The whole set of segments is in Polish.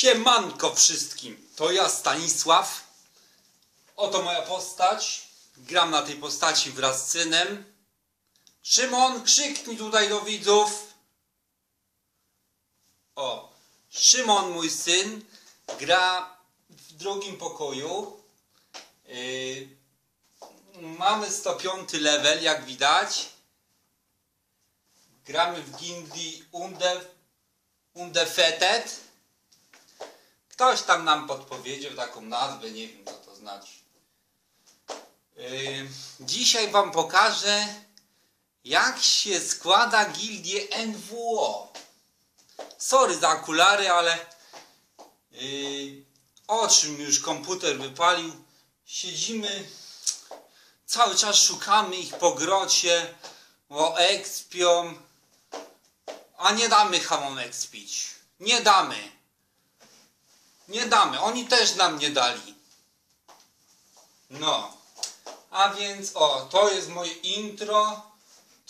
Siemanko wszystkim, to ja Stanisław. Oto moja postać. Gram na tej postaci wraz z synem. Szymon, krzyknij tutaj do widzów. O, Szymon, mój syn, gra w drugim pokoju. Yy, mamy 105 level, jak widać. Gramy w gildii Unde, Undefeated. Ktoś tam nam podpowiedział taką nazwę, nie wiem co to znaczy. Dzisiaj Wam pokażę, jak się składa gildię NWO. Sorry za okulary, ale oczy mi już komputer wypalił. Siedzimy, cały czas szukamy ich po grocie, bo ekspią, a nie damy hamom ekspić. Nie damy. Nie damy. Oni też nam nie dali. No. A więc o, to jest moje intro.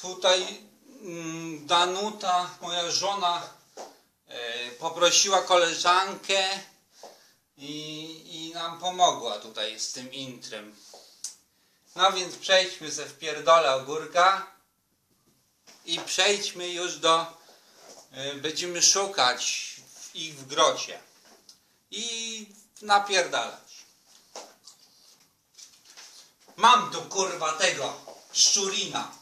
Tutaj mm, Danuta, moja żona, e, poprosiła koleżankę i, i nam pomogła tutaj z tym intrem. No więc przejdźmy ze wpierdolę ogórka i przejdźmy już do, e, będziemy szukać ich w grocie napierdalać. Mam tu kurwa tego szczurina.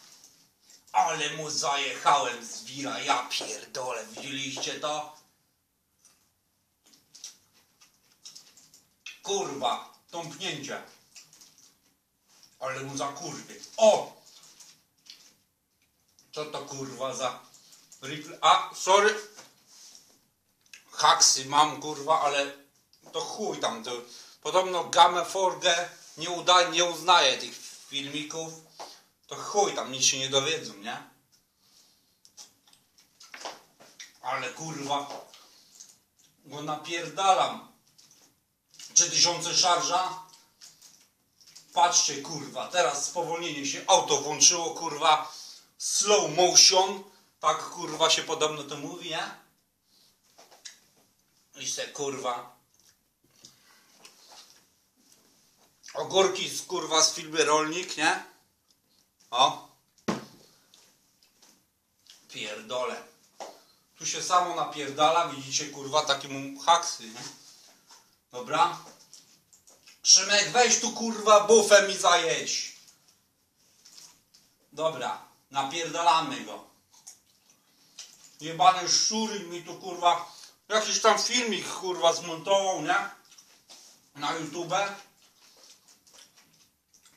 Ale mu zajechałem z wira, ja pierdolę, widzieliście to? Kurwa, tąpnięcie. Ale mu za kurwy. O! Co to kurwa za... Rifle? A, sorry. Haksy mam kurwa, ale to chuj tam. To, podobno Game Forge nie, uda, nie uznaje tych filmików. To chuj tam, nic się nie dowiedzą, nie? Ale kurwa, go napierdalam. 3000 szarża. Patrzcie kurwa, teraz spowolnienie się, auto włączyło kurwa, slow motion. Tak kurwa się podobno to mówi, nie? I se kurwa. Ogórki z kurwa z filmy Rolnik, nie? O. Pierdole. Tu się samo napierdala, widzicie kurwa takiemu haksy, nie? Dobra. Szymek, weź tu kurwa bufę mi zajeść. Dobra, napierdalamy go. Jebany szczury mi tu kurwa jakiś tam filmik kurwa zmontował, nie? Na YouTube.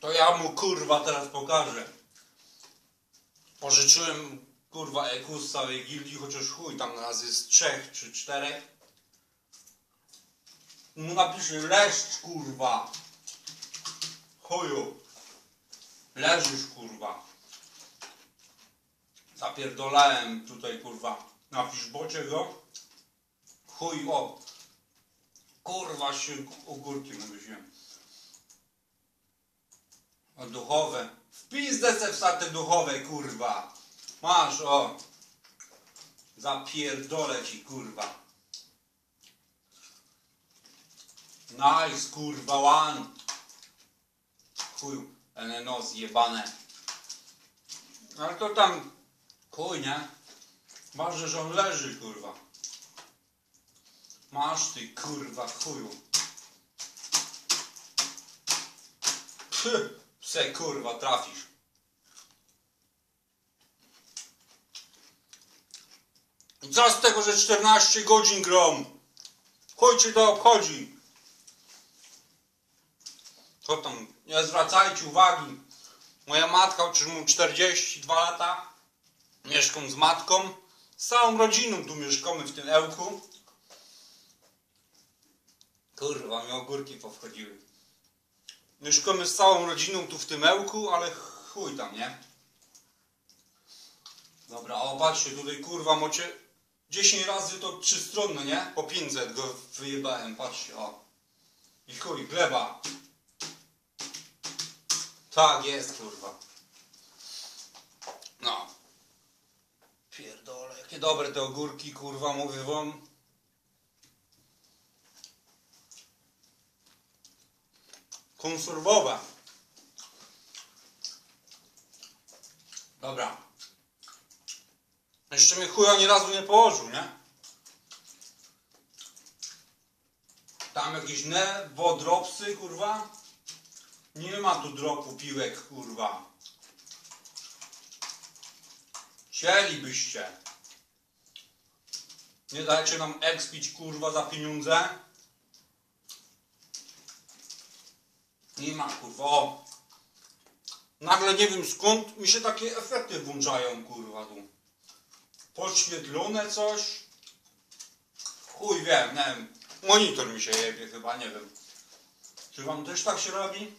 To ja mu kurwa teraz pokażę. Pożyczyłem kurwa EQ z całej gildii, chociaż chuj tam nas jest trzech czy czterech. Mu napiszę leszcz kurwa. Chuju. Leżysz kurwa. Zapierdolałem tutaj kurwa na fiszbocie go. Chuj o. Kurwa się ogórki mówiłem. O duchowe. W pizdę se wsadź te duchowe kurwa. Masz o. Zapierdolę ci kurwa. Nice kurwa one. Chuj. NNO zjebane. Ale to tam chuj nie? Ważne, że on leży kurwa. Masz ty kurwa chuju. Se kurwa trafisz. I co z tego, że 14 godzin grom? Chuj ci to obchodzi. Co tam? Nie zwracajcie uwagi. Moja matka, chociaż mu 42 lata, mieszkam z matką. Z całą rodziną tu mieszkamy w tym ełku. Kurwa, mi ogórki powchodziły. Mieszkamy z całą rodziną tu w tym ełku, ale chuj tam, nie? Dobra, o patrzcie, tutaj kurwa mocie 10 razy to trzystronne, nie? Po 500 go wyjebałem, patrzcie, o. I chuj, gleba. Tak jest, kurwa. No. Pierdole, jakie dobre te ogórki, kurwa, mówię wam. Konserwowe. Dobra. Jeszcze mnie chuja ani razu nie położył, nie? Tam jakieś nevo dropsy, kurwa. Nie ma tu dropu piłek, kurwa. Chcielibyście. Nie dajcie nam expić, kurwa, za pieniądze. Nie ma, kurwa. O. Nagle nie wiem skąd mi się takie efekty włączają, kurwa, tu. Podświetlone coś. Chuj wiem, nie wiem. Monitor mi się jebie chyba, nie wiem. Czy wam też tak się robi?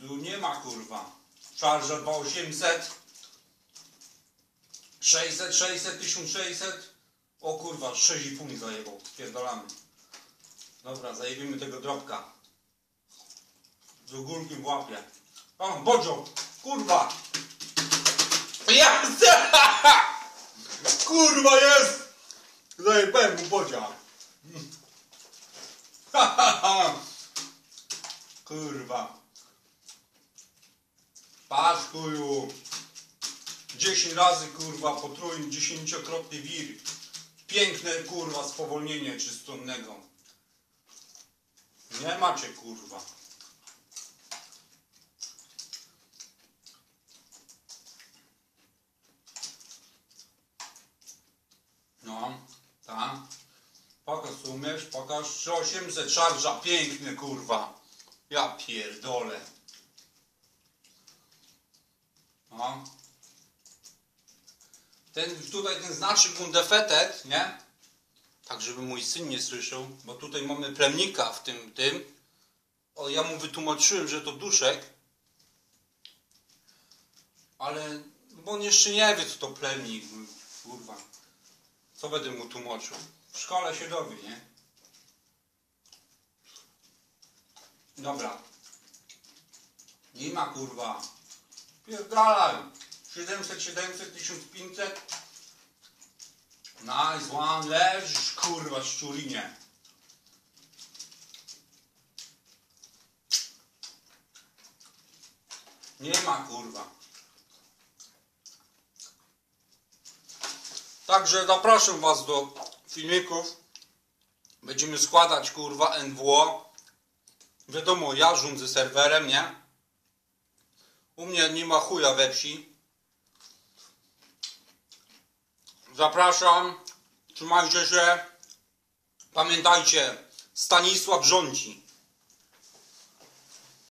Tu nie ma kurwa. Charger 2800 600, 600, 1600 O kurwa, 6,5 mi zajebał. Spierdolamy. Dobra, zajebimy tego drobka. Z ogórkiem w łapie. O, Bodzio! Kurwa! Jest! Kurwa jest! Zajebałem mu Bodzia. Kurwa. Patrz chuju. 10 razy kurwa potrójny, dziesięciokrotny wir. Piękne kurwa spowolnienie czystonnego. Nie macie kurwa. No, tak. Pokaż umiesz, pokaż 3800 szarża, piękny kurwa. Ja pierdolę. No. Ten tutaj ten znaczek Gundefetet, nie? Tak, żeby mój syn nie słyszał, bo tutaj mamy plemnika w tym, tym. O, ja mu wytłumaczyłem, że to duszek. Ale, bo on jeszcze nie wie, co to plemnik, kurwa. Co będę mu tłumaczył? W szkole się dowie, nie? Dobra. Nie ma kurwa. Pierdalaj. 700, 700, 1500. Nice one. Leżysz kurwa szczulinie. Nie ma kurwa. Także zapraszam Was do filmików. Będziemy składać kurwa NWO. Wiadomo, ja rządzę serwerem, nie? U mnie nie ma chuja we wsi. Zapraszam. Trzymajcie się. Pamiętajcie, Stanisław rządzi.